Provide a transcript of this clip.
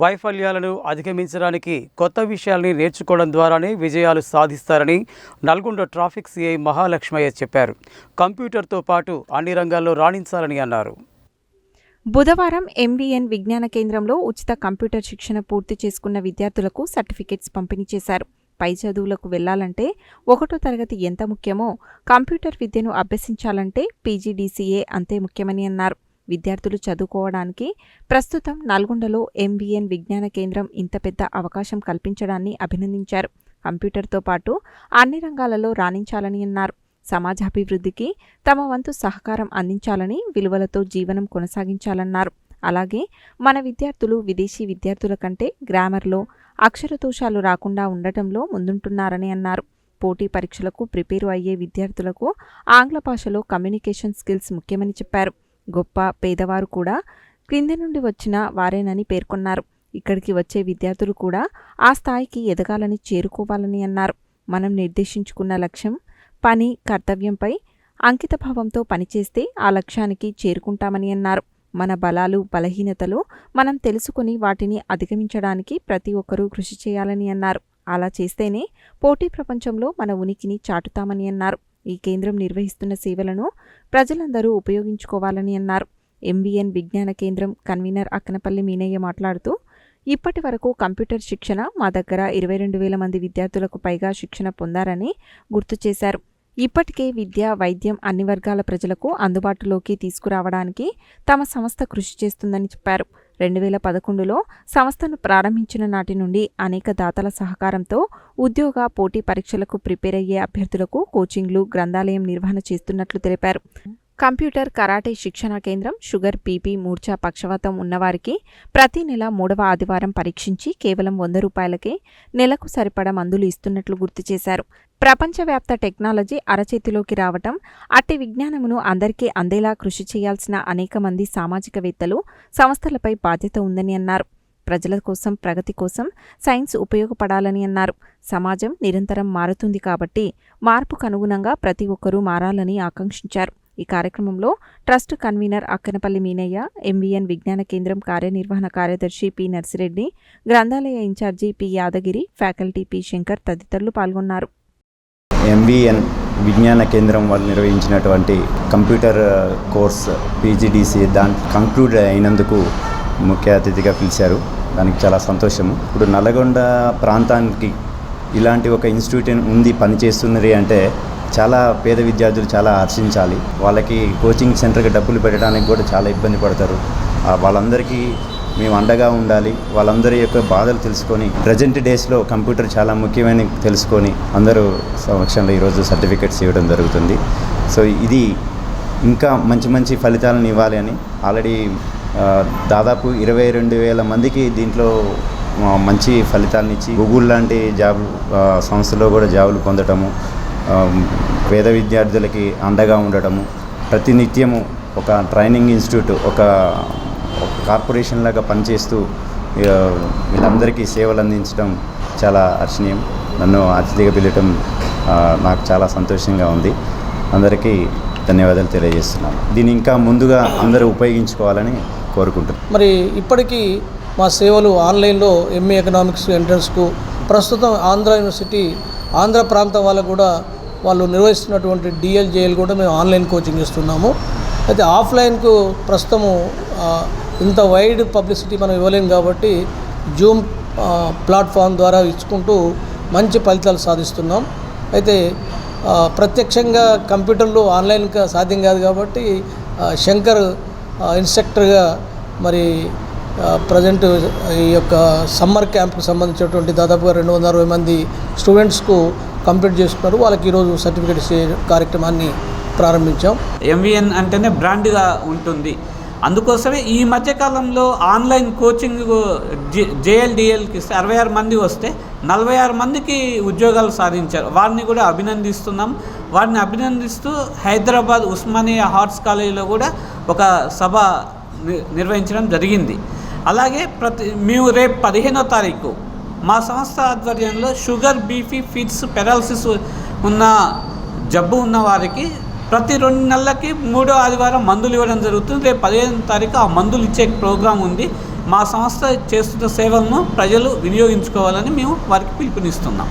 వైఫల్యాలను అధిగమించడానికి కొత్త విషయాల్ని నేర్చుకోవడం ద్వారానే విజయాలు సాధిస్తారని నల్గొండ ట్రాఫిక్ సిఐ మహాలక్ష్మయ్య చెప్పారు. కంప్యూటర్తో పాటు అన్ని రంగాల్లో రాణించాలని అన్నారు. బుధవారం ఎంవీఎన్ విజ్ఞాన కేంద్రంలో ఉచిత కంప్యూటర్ శిక్షణ పూర్తి చేసుకున్న విద్యార్థులకు సర్టిఫికెట్స్ పంపిణీ చేశారు. పై చదువులకు వెళ్ళాలంటే ఒకటో తరగతి ఎంత ముఖ్యమో కంప్యూటర్ విద్యను అభ్యసించాలంటే పీజీడీసీఏ అంతే ముఖ్యమని అన్నారు. విద్యార్థులు చదువుకోవడానికి ప్రస్తుతం నల్గొండలో ఎంవీఎన్ విజ్ఞాన కేంద్రం ఇంత పెద్ద అవకాశం కల్పించడాన్ని అభినందించారు. కంప్యూటర్తో పాటు అన్ని రంగాలలో రాణించాలని అన్నారు. సమాజాభివృద్ధికి తమ వంతు సహకారం అందించాలని విలువలతో జీవనం కొనసాగించాలన్నారు. అలాగే మన విద్యార్థులు విదేశీ విద్యార్థుల కంటే గ్రామర్లో అక్షరదోషాలు రాకుండా ఉండటంలో ముందుంటున్నారని అన్నారు. పోటీ పరీక్షలకు ప్రిపేర్ అయ్యే విద్యార్థులకు ఆంగ్ల భాషలో కమ్యూనికేషన్ స్కిల్స్ ముఖ్యమని చెప్పారు. గొప్ప పేదవారు కూడా క్రింది నుండి వచ్చిన వారేనని పేర్కొన్నారు. ఇక్కడికి వచ్చే విద్యార్థులు కూడా ఆ స్థాయికి ఎదగాలని చేరుకోవాలని అన్నారు. మనం నిర్దేశించుకున్న లక్ష్యం పని కర్తవ్యంపై అంకితభావంతో పనిచేస్తే ఆ లక్ష్యానికి చేరుకుంటామని అన్నారు. మన బలాలు బలహీనతలు మనం తెలుసుకుని వాటిని అధిగమించడానికి ప్రతి ఒక్కరూ కృషి చేయాలని అన్నారు. అలా చేస్తేనే పోటీ ప్రపంచంలో మన ఉనికిని చాటుతామని అన్నారు. ఈ కేంద్రం నిర్వహిస్తున్న సేవలను ప్రజలందరూ ఉపయోగించుకోవాలని అన్నారు. ఎంవీఎన్ విజ్ఞాన కేంద్రం కన్వీనర్ అక్కనపల్లి మీనయ్య మాట్లాడుతూ ఇప్పటి వరకు కంప్యూటర్ శిక్షణ మా దగ్గర ఇరవై రెండు వేల మంది విద్యార్థులకు పైగా శిక్షణ పొందారని గుర్తు చేశారు. ఇప్పటికే విద్య వైద్యం అన్ని వర్గాల ప్రజలకు అందుబాటులోకి తీసుకురావడానికి తమ సంస్థ కృషి చేస్తుందని చెప్పారు. రెండు వేల పదకొండులో సంస్థను ప్రారంభించిన నాటి నుండి అనేక దాతల సహకారంతో ఉద్యోగ పోటీ పరీక్షలకు ప్రిపేర్ అయ్యే అభ్యర్థులకు కోచింగ్లు గ్రంథాలయం నిర్వహణ చేస్తున్నట్లు తెలిపారు. కంప్యూటర్ కరాటే శిక్షణా కేంద్రం షుగర్ బీపీ మూర్ఛా పక్షవాతం ఉన్నవారికి ప్రతి నెల మూడవ ఆదివారం పరీక్షించి కేవలం వంద రూపాయలకే నెలకు సరిపడా మందులు ఇస్తున్నట్లు గుర్తు చేశారు. ప్రపంచవ్యాప్త టెక్నాలజీ అరచేతిలోకి రావటం అట్టి విజ్ఞానమును అందరికీ అందేలా కృషి చేయాల్సిన అనేక మంది సామాజికవేత్తలు సంస్థలపై బాధ్యత ఉందని అన్నారు. ప్రజల కోసం ప్రగతి కోసం సైన్స్ ఉపయోగపడాలని అన్నారు. సమాజం నిరంతరం మారుతుంది కాబట్టి మార్పుకు అనుగుణంగా ప్రతి ఒక్కరూ మారాలని ఆకాంక్షించారు. ఈ కార్యక్రమంలో trust convener Akkanapalli Meenaiah MVN Vignana Kendram కార్యనిర్వహణ కార్యదర్శి పి నర్సిరెడ్డి గ్రంథాలయ incharge P Yadagiri faculty P Shankar తదితరులు పాల్గొన్నారు. ఎంవీఎన్ విజ్ఞాన కేంద్రం వాళ్ళు నిర్వహించినటువంటి కంప్యూటర్ కోర్స్ పీజీడీసీ దాని కంక్లూడ్ అయినందుకు ముఖ్య అతిథిగా పిలిచారు. దానికి చాలా సంతోషము. ఇప్పుడు నల్గొండ ప్రాంతానికి ఇలాంటి ఒక ఇన్స్టిట్యూట్ ఉంది పనిచేస్తున్నది అంటే చాలా పేద విద్యార్థులు చాలా హర్షించాలి వాళ్ళకి కోచింగ్ సెంటర్కి డబ్బులు పెట్టడానికి కూడా చాలా ఇబ్బంది పడతారు. వాళ్ళందరికీ మేము అండగా ఉండాలి. వాళ్ళందరి యొక్క బాధలు తెలుసుకొని ప్రజెంట్ డేస్లో కంప్యూటర్ చాలా ముఖ్యమైన తెలుసుకొని అందరూ సమక్షంలో ఈరోజు సర్టిఫికెట్స్ ఇవ్వడం జరుగుతుంది. సో ఇది ఇంకా మంచి మంచి ఫలితాలను ఇవ్వాలి అని ఆల్రెడీ దాదాపు ఇరవై రెండు వేల మందికి దీంట్లో మంచి ఫలితాలను ఇచ్చి గూగుల్ లాంటి జాబ్ సంస్థలో కూడా జాబులు పొందటము పేద విద్యార్థులకి అండగా ఉండటము ప్రతినిత్యము ఒక ట్రైనింగ్ ఇన్స్టిట్యూట్ ఒక కార్పొరేషన్ లాగా పనిచేస్తూ వీళ్ళందరికీ సేవలు అందించడం చాలా హర్షణీయం నన్ను అతిథిగా పిలవటం నాకు చాలా సంతోషంగా ఉంది. అందరికీ ధన్యవాదాలు తెలియజేస్తున్నాను. దీన్ని ఇంకా ముందుగా అందరూ ఉపయోగించుకోవాలని కోరుకుంటున్నాను. మరి ఇప్పటికీ మా సేవలు ఆన్లైన్లో ఎంఏ ఎకనామిక్స్ ఎంట్రన్స్కు ప్రస్తుతం ఆంధ్ర యూనివర్సిటీ ఆంధ్ర ప్రాంతం వాళ్ళకు కూడా వాళ్ళు నిర్వహిస్తున్నటువంటి డిఎల్జేఎల్ కూడా మేము ఆన్లైన్ కోచింగ్ ఇస్తున్నాము అయితే ఆఫ్లైన్కు ప్రస్తుతము ఇంత వైడ్ పబ్లిసిటీ మనం ఇవ్వలేము కాబట్టి జూమ్ ప్లాట్ఫామ్ ద్వారా ఇచ్చుకుంటూ మంచి ఫలితాలు సాధిస్తున్నాం. అయితే ప్రత్యక్షంగా కంప్యూటర్లు ఆన్లైన్గా సాధ్యం కాదు కాబట్టి శంకర్ ఇన్స్ట్రక్టర్గా మరి ప్రజెంట్ ఈ యొక్క సమ్మర్ క్యాంప్కి సంబంధించినటువంటి దాదాపుగా రెండు వందల అరవై మంది స్టూడెంట్స్కు కంప్లీట్ చేసుకున్నారు. వాళ్ళకి ఈరోజు సర్టిఫికేట్ ఇచ్చే కార్యక్రమాన్ని ప్రారంభించాం. ఎంవిఎన్ అంటేనే బ్రాండ్గా ఉంటుంది. అందుకోసమే ఈ మధ్యకాలంలో ఆన్లైన్ కోచింగ్ జేఎల్డిఎల్కి అరవై ఆరు మంది వస్తే నలభై ఆరు మందికి ఉద్యోగాలు సాధించారు. వారిని కూడా అభినందిస్తున్నాం. వారిని అభినందిస్తూ హైదరాబాద్ ఉస్మానియా హార్ట్స్ కాలేజీలో కూడా ఒక సభ ని- నిర్వహించడం జరిగింది. అలాగే ప్రతి మేము రేపు పదిహేనో తారీఖు మా సంస్థ ఆధ్వర్యంలో షుగర్ బీపీ ఫిట్స్ పెరాలసిస్ ఉన్న జబ్బు ఉన్న వారికి ప్రతి రెండు నెలలకి మూడో ఆదివారం మందులు ఇవ్వడం జరుగుతుంది. రేపు పదిహేను తారీఖు ఆ మందులు ఇచ్చే ప్రోగ్రాం ఉంది. మా సంస్థ చేస్తున్న సేవలను ప్రజలు వినియోగించుకోవాలని మేము వారికి పిలుపునిస్తున్నాం.